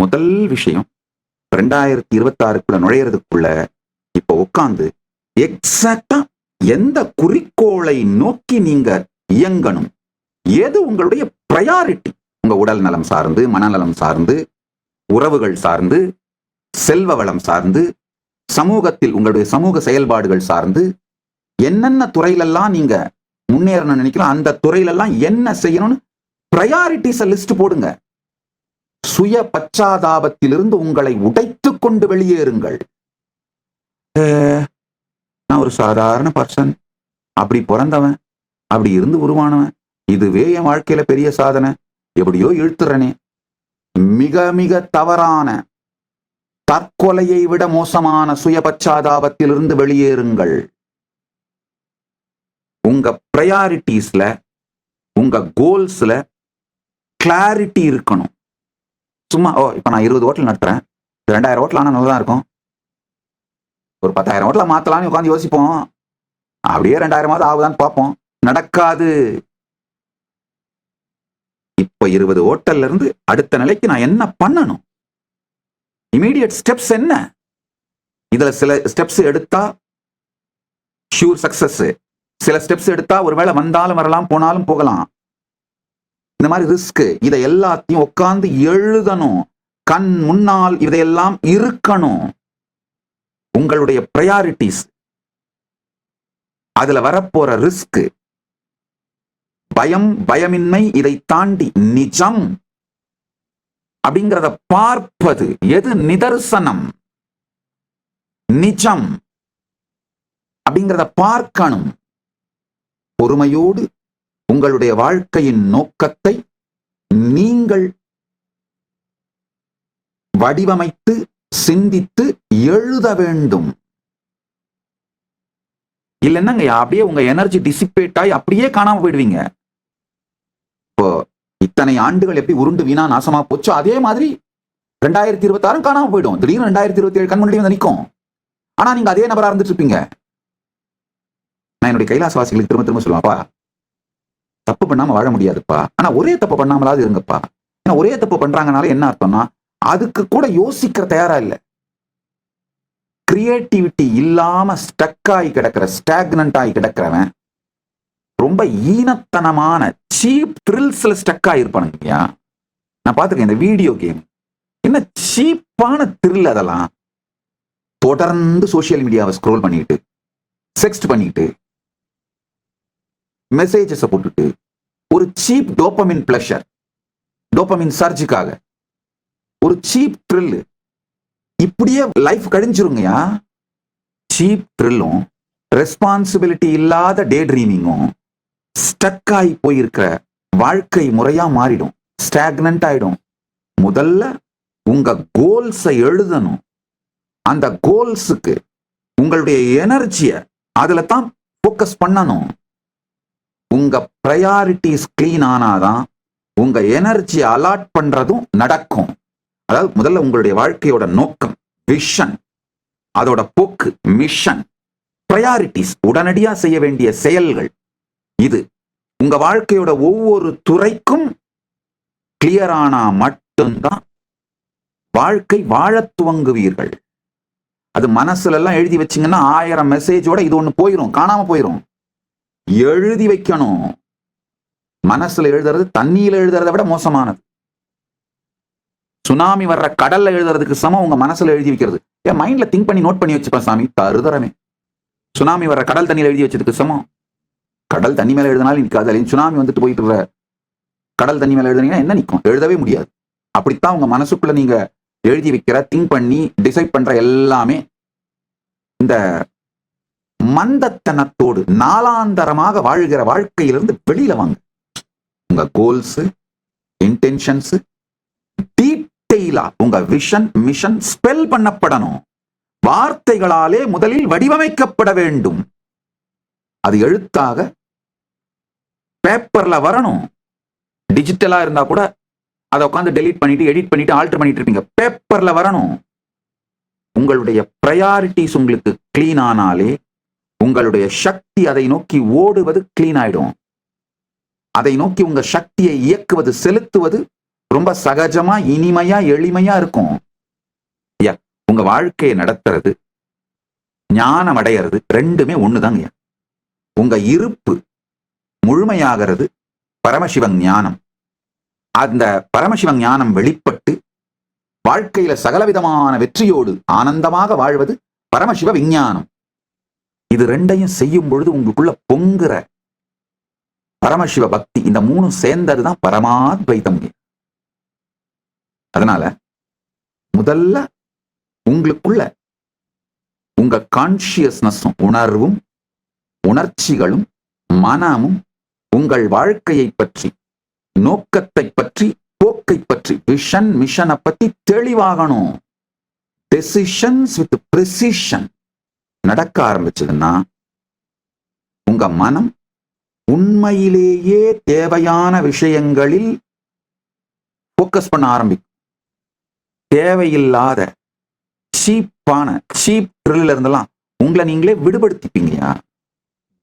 முதல் விஷயம் ரெண்டாயிரத்தி இருபத்தாறுக்குள்ள நுழையிறதுக்குள்ள நுழையறதுக்குள்ள இப்ப உட்காந்து எக்ஸாக்டா எந்த குறிக்கோளை நோக்கி நீங்க இயங்கணும்? எது உங்களுடைய ப்ரையாரிட்டி உங்க உடல் நலம் சார்ந்து மனநலம் சார்ந்து உறவுகள் சார்ந்து செல்வ வளம் சார்ந்து சமூகத்தில் உங்களுடைய சமூக செயல்பாடுகள் சார்ந்து என்னென்ன துறையிலெல்லாம் நீங்க முன்னேறணும்னு நினைக்கிறோம் அந்த துறையிலெல்லாம் என்ன செய்யணும்னு ப்ரையாரிட்டிஸை லிஸ்ட் போடுங்க. சுய பச்சாதாபத்திலிருந்து உங்களை உடைத்து கொண்டு வெளியேறுங்கள். நான் ஒரு சாதாரண பர்சன் அப்படி பிறந்தவன் அப்படி இருந்து உருவானவன். இதுவே என் வாழ்க்கையில பெரிய சாதனை. எப்படியோ இழுத்துறனே. மிக மிக தவறான தற்கொலையை விட மோசமான சுய பச்சாதாபத்திலிருந்து வெளியேறுங்கள். உங்க ப்ரையாரிட்டிஸ்ல உங்க கோல்ஸ்ல கிளாரிட்டி இருக்கணும். சும்மா ஓ இப்போ நான் இருபது ஹோட்டல் நடத்துறேன். ரெண்டாயிரம் ஹோட்டல் ஆனா நல்லா இருக்கும். ஒரு பத்தாயிரம் ஹோட்டல மாத்தலாம்னு உட்காந்து யோசிப்போம். அப்படியே ரெண்டாயிரமாவது ஆகுதான்னு பார்ப்போம். நடக்காது. இப்ப இருபது ஹோட்டல்ல இருந்து அடுத்த நிலைக்கு நான் என்ன பண்ணணும்? இமீடியட் ஸ்டெப்ஸ் என்ன? இதுல சில ஸ்டெப்ஸ் எடுத்தா ஷூர் சக்சஸ் சில ஸ்டெப்ஸ் எடுத்தா ஒருவேளை வந்தாலும் வரலாம் போனாலும் போகலாம். இந்த மாதிரி ரிஸ்க் இதை எல்லாத்தையும் உட்கார்ந்து எழுதணும். கண் முன்னால் இதையெல்லாம் இருக்கணும். உங்களுடைய ப்ரையாரிட்டிஸ் அதுல வரப்போற ரிஸ்க் பயம் பயமின்மை இதை தாண்டி நிஜம். அப்படிங்கிறத பார்ப்பது. எது நிதர்சனம்? நிஜம். அப்படிங்கிறத பார்க்கணும். பொறுமையோடு உங்களுடைய வாழ்க்கையின் நோக்கத்தை நீங்கள் வடிவமைத்து சிந்தித்து எழுத வேண்டும். இல்லைன்னாங்க அப்படியே உங்க எனர்ஜி டிசிபேட் ஆகி அப்படியே காணாம போயிடுவீங்க. இப்போ இத்தனை ஆண்டுகள் எப்படி உருண்டு வீணா நாசமா போச்சோ அதே மாதிரி ரெண்டாயிரத்தி இருபத்தி ஆறும் காணாம போயிடும். திடீர்னு ரெண்டாயிரத்தி இருபத்தி ஏழு கண் முன்னாடி வந்து நிற்கும் ஆனா நீங்க அதே நபரா இருந்துட்டு இருப்பீங்க. நான் என்னுடைய கைலாசவாசிகளுக்கு திரும்ப திரும்ப சொல்லுவாப்பா தப்பு பண்ணாம வாழ முடியாதுப்பா. ஆனா ஒரே தப்பு பண்ணாமலாவது இருங்கப்பா. ஏன்னா ஒரே தப்பு பண்றாங்கனால என்ன அர்த்தம்னா அதுக்கு கூட யோசிக்கிற தயாரா இல்லை. கிரியேட்டிவிட்டி இல்லாம ஸ்டக் ஆகி கிடக்கிற ஸ்டாக்னண்ட் ஆகி கிடக்கிறவன் ரொம்ப ஈனத்தனமான சீப் த்ரில்ஸ்ல ஸ்டக் ஆகிருப்பானுங்கய்யா நான் பார்த்துருக்கேன் இந்த வீடியோ கேம் என்ன சீப்பான த்ரில் அதெல்லாம். தொடர்ந்து சோஷியல் மீடியாவை ஸ்க்ரோல் பண்ணிட்டு செக்ஸ்ட் பண்ணிட்டு மெசேஜஸை போட்டுட்டு ஒரு சீப் டோப்பமின் பிளஷர் டோப்பமின் சர்ஜுக்காக ஒரு சீப் ட்ரில்லு இப்படியே லைஃப் கழிஞ்சிருங்கயா சீப் ட்ரில்லும் ரெஸ்பான்சிபிலிட்டி இல்லாத டே ட்ரீமிங்கும் ஸ்டக் ஆகி போயிருக்கிற வாழ்க்கை முறையா மாறிடும். ஸ்டாக்னன்ட் ஆயிடும். முதல்ல உங்க கோல்ஸை எழுதணும். அந்த கோல்ஸுக்கு உங்களுடைய எனர்ஜியை அதில் தான் ஃபோக்கஸ் பண்ணணும். உங்க ப்ரையாரிட்டிஸ் கிளீன் ஆனாதான் உங்க எனர்ஜி அலாட் பண்றதும் நடக்கும். அதாவது முதல்ல உங்களுடைய வாழ்க்கையோட நோக்கம் விஷன் அதோட போக்கு மிஷன் ப்ரையாரிட்டிஸ் உடனடியாக செய்ய வேண்டிய செயல்கள். இது உங்க வாழ்க்கையோட ஒவ்வொரு துறைக்கும் கிளியர் ஆனா மட்டும்தான் வாழ்க்கை வாழத் துவங்குவீர்கள். அது மனசுல எல்லாம் எழுதி வச்சிங்கன்னா ஆயிரம் மெசேஜோட இது ஒன்று போயிடும் காணாம போயிரும். எழுதி வைக்கணும். மனசுல எழுதுறது தண்ணியில எழுதுறதை விட மோசமானது. சுனாமி வர்ற கடல்ல எழுதுறதுக்கு சமம் உங்க மனசுல எழுதி வைக்கிறது. ஏன் மைண்ட்ல திங்க் பண்ணி நோட் பண்ணி வச்சுப்பேன் சாமி. தருதரமே சுனாமி வர்ற கடல் தண்ணியில எழுதி வச்சதுக்கு சமம். கடல் தண்ணி மேல எழுதினாலும் நிற்காது அதுல சுனாமி வந்துட்டு போயிட்டு இருக்கிற கடல் தண்ணி மேல எழுதுனீங்கன்னா என்ன நிற்கும் எழுதவே முடியாது. அப்படித்தான் உங்க மனசுக்குள்ள நீங்க எழுதி வைக்கிற திங்க் பண்ணி டிசைட் பண்ற எல்லாமே இந்த மந்தத்தனத்தோடு நாளாந்தரமாக வாழ்கிற வாழ்க்கையிலிருந்து வெளியில வாங்க. உங்க கோல்ஸ் இன்டென்ஷன்ஸ் டீட்டெயிலா உங்க விஷன் மிஷன் ஸ்பெல் பண்ணப்படணும். வார்த்தைகளாலே முதலில் வடிவமைக்கப்பட வேண்டும். அது எழுத்தாக பேப்பர்ல வரணும். டிஜிட்டலா இருந்தா கூட அதை உட்காந்து டெலீட் பண்ணிட்டு எடிட் பண்ணிட்டு ஆல்டர் பண்ணிட்டு இருப்பீங்க. பேப்பர்ல வரணும். உங்களுடைய ப்ரையாரிட்டிஸ் உங்களுக்கு கிளீன் ஆனாலே உங்களுடைய சக்தி அதை நோக்கி ஓடுவது கிளீன் ஆயிடும். அதை நோக்கி உங்க சக்தியை இயக்குவது செலுத்துவது ரொம்ப சகஜமா இனிமையா எளிமையா இருக்கும். ஐயா உங்க வாழ்க்கையை நடத்துறது ஞானம் அடையிறது ரெண்டுமே ஒண்ணுதாங்க ஐயா உங்க இருப்பு முழுமையாகிறது பரமசிவன் ஞானம். அந்த பரமசிவன் ஞானம் வெளிப்பட்டு வாழ்க்கையில சகலவிதமான வெற்றியோடு ஆனந்தமாக வாழ்வது பரமசிவ விஞ்ஞானம். இது ரெண்டையும் செய்யும் பொழுது உங்களுக்குள்ள பொங்குற பரமசிவ பக்தி இந்த மூணும் சேர்ந்தது தான் பரமாத்வைத்தம். அதனால முதல்ல உங்களுக்குள்ள உங்க கான்சியஸ்னஸும் உணர்வும் உணர்ச்சிகளும் மனமும் உங்கள் வாழ்க்கையை பற்றி நோக்கத்தை பற்றி போக்கை பற்றி விஷன் மிஷனை பத்தி தெளிவாகணும். டெசிஷன்ஸ் வித் ப்ரிசிஷன் நடக்க ஆரம்பிச்சதுன்னா உங்க மனம் உண்மையிலேயே தேவையான விஷயங்களில் ஃபோக்கஸ் பண்ண ஆரம்பிக்கும். தேவையில்லாத சீப்பான சீப் ட்ரில்ல இருந்தெல்லாம் உங்களை நீங்களே விடுபடுத்திப்பீங்கயா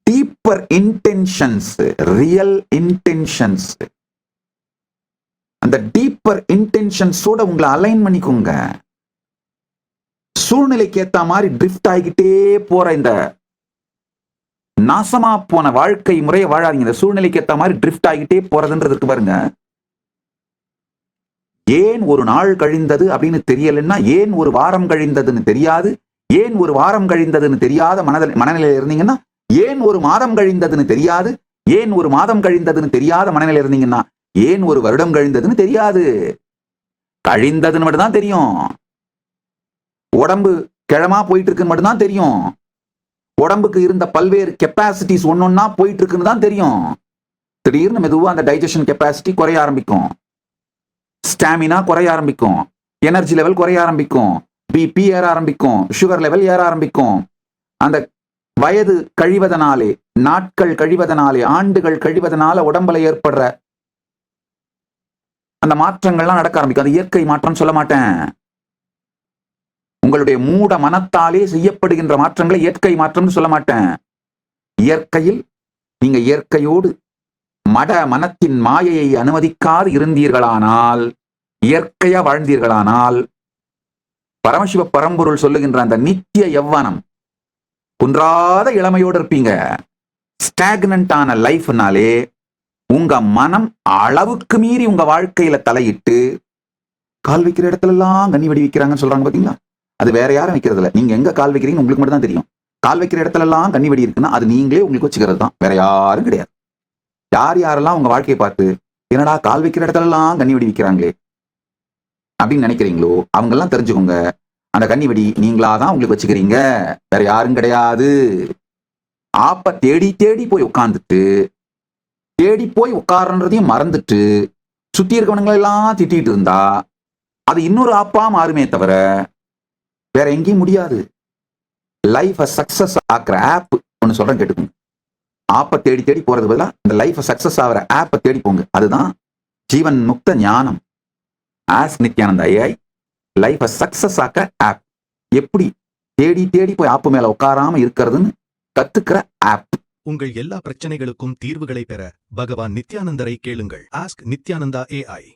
டீப்பர் இன்டென்ஷன்ஸ் ரியல் இன்டென்ஷன்ஸ் அந்த டீப்பர் இன்டென்ஷன்ஸோட உங்களை அலைன் பண்ணிக்கோங்க. சூழ்நிலைக்கு ஏத்த மாதிரி ட்ரிஃப்ட் ஆகிக்கிட்டே போற இந்த நாசமா போன வாழ்க்கை முறையை வாழாதீங்க. இந்த சூழ்நிலைக்கு ஏத்த மாதிரி ட்ரிஃப்ட் ஆகிட்டே போறதுன்றது இருக்கு பாருங்க. ஏன் ஒரு நாள் கழிந்தது அப்படின்னு தெரியலன்னா ஏன் ஒரு வாரம் கழிந்ததுன்னு தெரியாது. ஏன் ஒரு வாரம் கழிந்ததுன்னு தெரியாத மனதில் மனநிலையில் இருந்தீங்கன்னா ஏன் ஒரு மாதம் கழிந்ததுன்னு தெரியாது. ஏன் ஒரு மாதம் கழிந்ததுன்னு தெரியாத மனநிலையில் இருந்தீங்கன்னா ஏன் ஒரு வருடம் கழிந்ததுன்னு தெரியாது. கழிந்ததுன்னு மட்டும்தான் தெரியும். உடம்பு கிழமா போயிட்டு இருக்குன்னு மட்டும்தான் தெரியும். உடம்புக்கு இருந்த பல்வேறு கெப்பாசிட்டிஸ் ஒன்னொன்னா போயிட்டு இருக்குன்னு தான் தெரியும். திடீர்னு மெதுவா அந்த டைஜஷன் கெப்பாசிட்டி குறைய ஆரம்பிக்கும். ஸ்டாமினா குறைய ஆரம்பிக்கும். எனர்ஜி லெவல் குறைய ஆரம்பிக்கும். பிபி ஏற ஆரம்பிக்கும். சுகர் லெவல் ஏற ஆரம்பிக்கும். அந்த வயது கழிவதனாலே நாட்கள் கழிவதனாலே ஆண்டுகள் கழிவதனால உடம்புல ஏற்படுற அந்த மாற்றங்கள்லாம் நடக்க ஆரம்பிக்கும். அது இயற்கை மாற்றம் சொல்ல மாட்டேன். உங்களுடைய மூட மனத்தாலே செய்யப்படுகின்ற மாற்றங்களை இயற்கை மாற்றம்னு சொல்ல மாட்டேன். இயற்கையில் நீங்க இயற்கையோடு மட மனத்தின் மாயையை அனுமதிக்காது இருந்தீர்களானால் இயற்கையா வாழ்ந்தீர்களானால் பரமசிவ பரம்பொருள் சொல்லுகின்ற அந்த நித்திய யவ்வனம் குன்றாத இளமையோடு இருப்பீங்க. ஸ்டாக்னண்டான லைஃப்னாலே உங்க மனம் அளவுக்கு மீறி உங்க வாழ்க்கையில தலையிட்டு கால் வைக்கிற இடத்துல எல்லாம் கண்ணி வெடி வைக்கிறாங்கன்னு சொல்றாங்க பாத்தீங்களா? அது வேற யாரும் வைக்கிறது இல்லை நீங்க எங்க கால் வைக்கிறீங்கன்னு உங்களுக்கு மட்டும் தான் தெரியும். கால் வைக்கிற இடத்துல எல்லாம் கண்ணி வெடி இருக்குன்னா அது நீங்களே உங்களுக்கு வச்சுக்கிறது தான். வேற யாரும் கிடையாது. யார் யாரெல்லாம் உங்க வாழ்க்கையை பார்த்து என்னடா கால் வைக்கிற இடத்துல எல்லாம் கண்ணி வெடி வைக்கிறாங்களே? அப்படின்னு நினைக்கிறீங்களோ அவங்க எல்லாம் தெரிஞ்சுக்கோங்க. அந்த கண்ணி வெடி நீங்களா தான் உங்களுக்கு வச்சுக்கிறீங்க. வேற யாரும் கிடையாது. ஆப்ப தேடி தேடி போய் உட்கார்ந்துட்டு தேடி போய் உட்காரன்றதையும் மறந்துட்டு சுத்தி இருக்கவனங்களெல்லாம் திட்டிகிட்டு திட்டிட்டு இருந்தா அது இன்னொரு ஆப்பா மாறுமே தவிர வேற எங்கேயும் முடியாது. லைஃபை சக்சஸ் ஆக்குற ஆப் ஒன்று சொல்றேன் கேட்டுக்கோங்க. ஆப்பை தேடி தேடி போறது பதிலாக இந்த லைஃபை சக்சஸ் ஆகிற ஆப்பை தேடி போங்க. அதுதான் ஜீவன் முக்த ஞானம். ஆஸ் நித்யானந்த ஐஐ லைஃபை சக்சஸ் ஆக்க ஆப் எப்படி? தேடி தேடி போய் ஆப்பு மேல உட்காராம இருக்கிறதுன்னு கத்துக்கிற ஆப் உங்கள் எல்லா பிரச்சனைகளுக்கும் தீர்வுகளை பெற பகவான் நித்யானந்தரை கேளுங்கள். Ask Nithyananda AI